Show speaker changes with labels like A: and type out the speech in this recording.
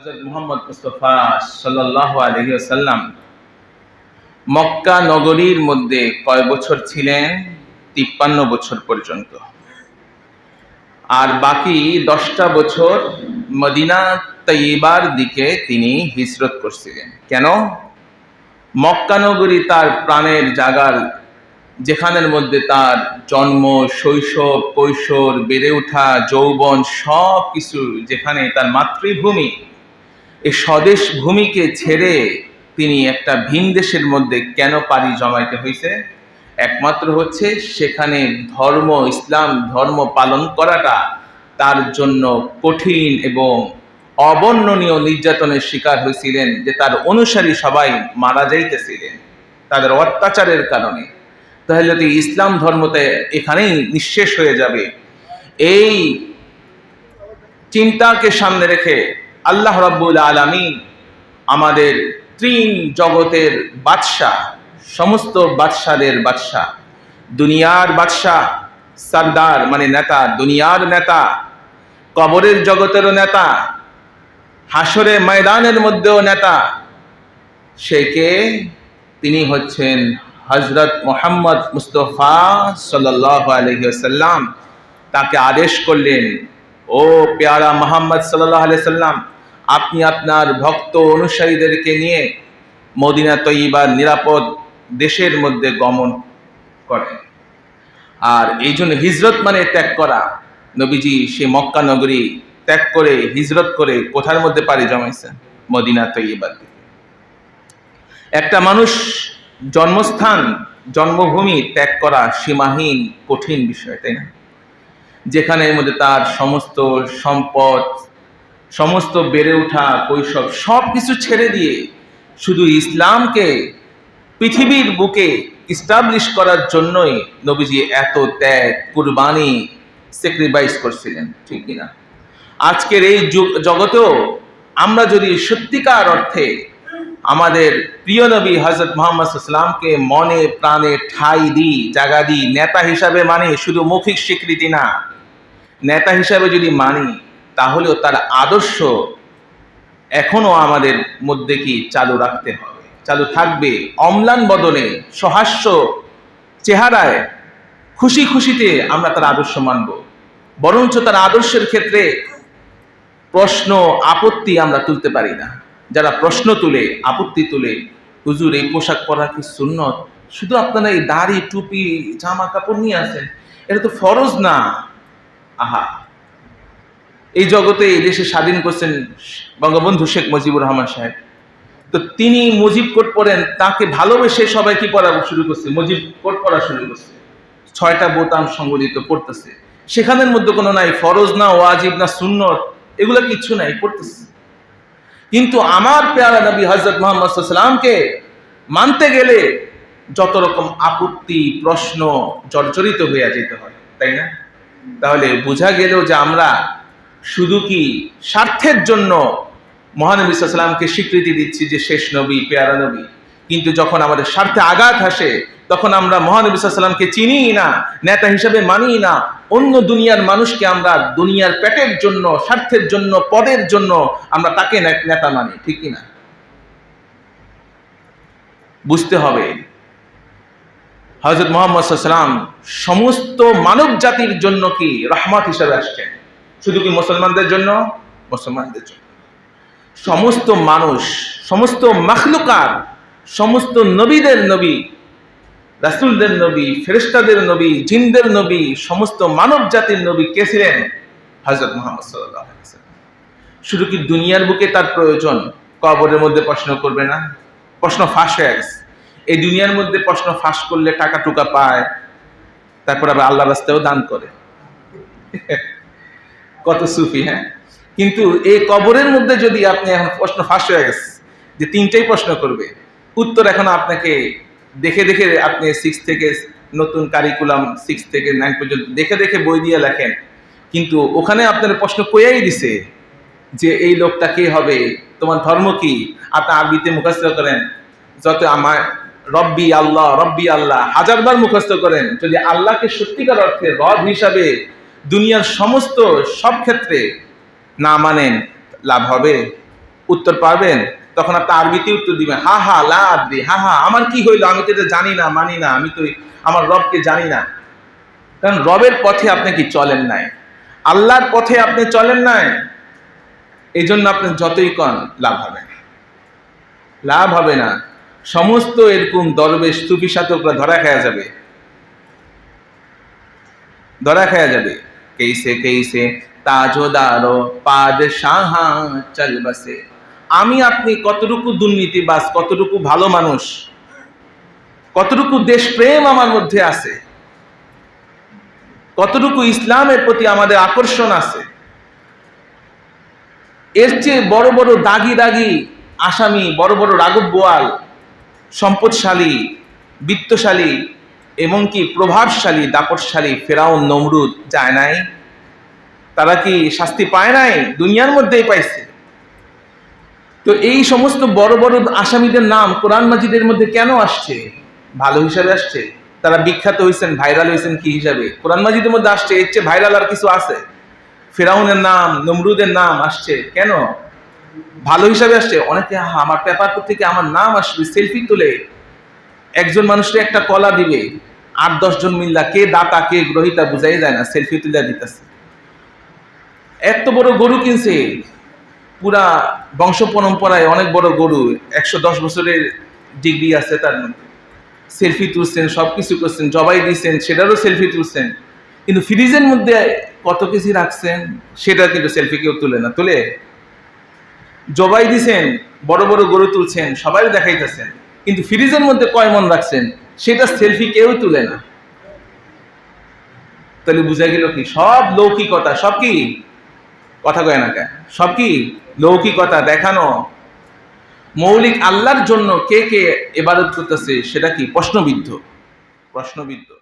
A: মুহাম্মদ মুস্তফা সাল্লাল্লাহু আলাইহি ওয়াসাল্লাম মক্কা নগরীর মধ্যে কয় বছর ছিলেন? তিপ্পান্ন বছর পর্যন্ত। আর বাকি দশটা বছর মদিনা তৈবার দিকে তিনি হিজরত করছিলেন। কেন? মক্কানগরী তার প্রাণের জাগার যেখানের মধ্যে তার জন্ম, শৈশব, কৈশোর, বেড়ে ওঠা, যৌবন সব কিছু যেখানে তার মাতৃভূমি এই স্বদেশ ভূমিকে ছেড়ে তিনি একটা ভিন দেশের মধ্যে কেন পাড়ি জমাইতে হয়েছে একমাত্র হচ্ছে সেখানে ধর্ম, ইসলাম ধর্ম পালন করাটা তার জন্য কঠিন এবং অবর্ণনীয় নির্যাতনের শিকার হয়েছিলেন যে তার অনুসারী সবাই মারা যাইতেছিলেন তাদের অত্যাচারের কারণে। তাহলে যদি ইসলাম ধর্মতে এখানেই নিঃশেষ হয়ে যাবে। এই চিন্তাকে সামনে রেখে আল্লাহ রাব্বুল আলামিন আমাদের ত্রিন জগতের বাদশাহ, সমস্ত বাদশাদের বাদশাহ, দুনিয়ার বাদশাহ, সর্দার মানে নেতা, দুনিয়ার নেতা, কবরের জগতেরও নেতা হাসরে ময়দানের মধ্যেও নেতা সে কে তিনি হচ্ছেন হজরত মোহাম্মদ মুস্তফা সাল্লাহ আলহিসাল্লাম তাকে আদেশ করলেন, ও পেয়ারা মোহাম্মদ সাল্লাহ সাল্লাম আপনি আপনার ভক্ত অনুসারীদেরকে নিয়ে মদিনা তৈবার নিরাপদ দেশের মধ্যে গমন করেন। আর এই জন্য হিজরত মানে ত্যাগ করা। নবীজি সে মক্কা নগরী ত্যাগ করে হিজরত করে কোথার মধ্যে পাড়ি জমাইছেন মদিনা তৈবার একটা মানুষ জন্মস্থান, জন্মভূমি ত্যাগ করা সীমাহীন, কঠিন বিষয়, তাই না? যেখানে এর মধ্যে তার সমস্ত সম্পদ সমস্ত বেড়ে ওঠা কৈশব সব কিছু ছেড়ে দিয়ে শুধু ইসলামকে পৃথিবীর বুকে ইস্টাবলিশ করার জন্যই নবীজি এত ত্যাগ, কুরবানি স্যাক্রিফাইস করছিলেন, ঠিক কিনা? আজকের এই জগতেও আমরা যদি সত্যিকার অর্থে আমাদের প্রিয় নবী হজরত মোহাম্মদ ইসলামকে মনে, প্রাণে ঠাই দিই, জাগা দিই, নেতা হিসাবে মানে শুধু মৌখিক স্বীকৃতি না, নেতা হিসাবে যদি মানি তাহলেও তার আদর্শ এখনও আমাদের মধ্যে কি চালু রাখতে হবে? চালু থাকবে অম্লান বদলে সহাস্য চেহারায় খুশি খুশিতে আমরা তার আদর্শ মানব। বরঞ্চ তার আদর্শের ক্ষেত্রে প্রশ্ন, আপত্তি আমরা তুলতে পারি না। যারা প্রশ্ন তুলে, আপত্তি তুলে, হুজুর, এই পোশাক পরা কি সুন্নত? শুধু আপনারা এই দাড়ি, টুপি, জামা কাপড় নিয়ে আসেন? এটা তো ফরজ না। আহা এই জগতে এই দেশে স্বাধীন করছেন বঙ্গবন্ধু শেখ মুজিবুর রহমান সাহেব। তো তিনি মুজিব কোট পড়েন তাকে ভালোবেসে সবাই কি পড়া শুরু করছে? মুজিব কোট পড়া শুরু করছে। ছয়টা বোতাম সংবলিত পড়তেছে সেখানের মধ্যে কোনো নাই, ফরজ না, ওয়াজিব না, সুন্নত, এগুলো কিচ্ছু নাই, পড়তেছে। কিন্তু আমার পেয়ারা নবী হজরত মোহাম্মদ সাল্লামকে মানতে গেলে যত রকম আপত্তি, প্রশ্ন জর্জরিত হইয়া যেতে হয়, তাই না? তাহলে বোঝা গেল যে আমরা শুধু কি স্বার্থের জন্য মহানবী সাল্লামকে স্বীকৃতি দিচ্ছি যে শেষ নবী, পেয়ারা নবী? কিন্তু যখন আমাদের স্বার্থে আঘাত আসে তখন আমরা মহানবী সাল্লামকে চিনি না, নেতা হিসেবে মানি না, অন্য দুনিয়ার মানুষকে আমরা দুনিয়ার পেটের জন্য, স্বার্থের জন্য, পদের জন্য আমরা তাকে নেতা মানি, ঠিক না? বুঝতে হবে হজরত মোহাম্মদ সাল্লাম সমস্ত মানব জাতির জন্য কি রহমত হিসেবে আসছেন? শুধু কি মুসলমানদের জন্য? মুসলমানদের জন্য। সমস্ত মানুষ, সমস্ত মখলুকার সমস্ত নবীদের নবী, রাসুলদের নবী, ফেরেশতাদের নবী, জিনদের নবী, সমস্ত মানব জাতির নবী কে ছিলেন? হজরত মোহাম্মদ সাল্লাহ শুধু কি দুনিয়ার বুকে তার প্রয়োজন? কবরের মধ্যে প্রশ্ন করবে না। প্রশ্ন ফাঁস হয়ে গেছে। এই দুনিয়ার মধ্যে প্রশ্ন ফাঁস করলে টাকা টুকা পায়, তারপর আবার আল্লাহ রাস্তায়ও দান করে। কত সুফি হ্যাঁ? কিন্তু এই কবরের মধ্যে যদি আপনি এখন প্রশ্ন ফাঁস হয়ে গেছে, যে তিনটেই প্রশ্ন করবে, উত্তর এখন আপনাকে দেখে দেখে আপনি সিক্স থেকে নতুন কারিকুলাম সিক্স থেকে নাইন পর্যন্ত দেখে দেখে বই দিয়ে লেখেন। কিন্তু ওখানে আপনার প্রশ্ন কইয়াই দিছে যে এই লোকটা কে হবে, তোমার ধর্ম কি? আপনি আরবিতে মুখস্থ করেন, যত আমার রব্বি আল্লাহ রব্বি আল্লাহ, হাজারবার মুখস্থ করেন, যদি আল্লাহকে সত্যিকার অর্থে রব হিসাবে দুনিয়ার সমস্ত সব ক্ষেত্রে না মানেন লাভ হবে, উত্তর পারবেন তখন আপনি আরবিতে উত্তর দিবেন, হা হা, লা আদ্রি হা হা, আমার কি হইল? আমি তো এটা জানি না, মানি না, আমি তো আমার রবকে জানি না। কারণ রবের পথে আপনি কি চলেন নাই? আল্লাহর পথে আপনি চলেন নাই? এই জন্য আপনি যতই কন, লাভ হবে লাভ হবে না। সমস্ত এরকম দরবেশ তুপি সাতকরা ধরা খাওয়া যাবে। ধরা খাওয়া যাবে। কেইসে কেইসে তাজোদারো পাদ সাহা চল বসে। আমি আপনি কতটুকু দুর্নীতিবাজ, কতটুকু ভালো মানুষ, কতটুকু দেশপ্রেম আমার মধ্যে আছে, কতটুকু ইসলামের প্রতি আমাদের আকর্ষণ আছে, এর চেয়ে বড় বড় দাগি দাগি আসামি, বড় বড় রাঘব বোয়াল সম্পদশালী, বিত্তশালী এবং কি প্রভাবশালী, দাপটশালী ফেরাউন, নমরুদ যায় নাই। তারা কি শাস্তি পায় নাই? দুনিয়ার মধ্যেই পাইছে। তো এই সমস্ত বড় বড় আসামিদের নাম কোরআন মাজিদের মধ্যে কেন আসছে? ভালো হিসাবে আসছে। তারা বিখ্যাত হয়েছেন, ভাইরাল হয়েছেন কি হিসাবে? কোরআন মাজিদের মধ্যে আসছে, এর চেয়ে ভাইরাল আর কিছু আছে? ফেরাউনের নাম, নমরুদের নাম আসছে। কেন? ভালো হিসাবে আসছে। অনেকে আমার পেপার থেকে আমার নাম আসবে, সেলফি তুলে একজন মানুষকে একটা কলা দিবে। আট দশজন মিল্লা কে দাতা, কে গ্রহিতা বুঝাই যায় না সেলফি তুলে দিতেছে। এত বড় গরু কিনছে, পুরা বংশ পরম্পরায় অনেক বড় গরু, একশো দশ বছরের ডিগ্রি আছে তার মধ্যে। সেলফি তুলছেন সব কিছু করছেন, জবাই দিয়েছেন সেটারও সেলফি তুলছেন। কিন্তু ফ্রিজের মধ্যে কত কেজি রাখছেন সেটা কিন্তু সেলফি কেউ তুলে না, তুলে? জবাই দিছেন, বড় বড় গরু তুলছেন সবাই দেখাইতেছেন। কিন্তু ফ্রিজের মধ্যে কয় মন রাখছেন? সেটা সেলফি কেউ তুলে না। তাহলে বুঝা গেল কি? সব লৌকিকতা, সব কি? কথা কয় না কেন? সব কি? লৌকিকতা দেখানো। মৌলিক আল্লাহর জন্য কে কে এবাদত করতেছে সেটা কি? প্রশ্নবিদ্ধ। প্রশ্নবিদ্ধ।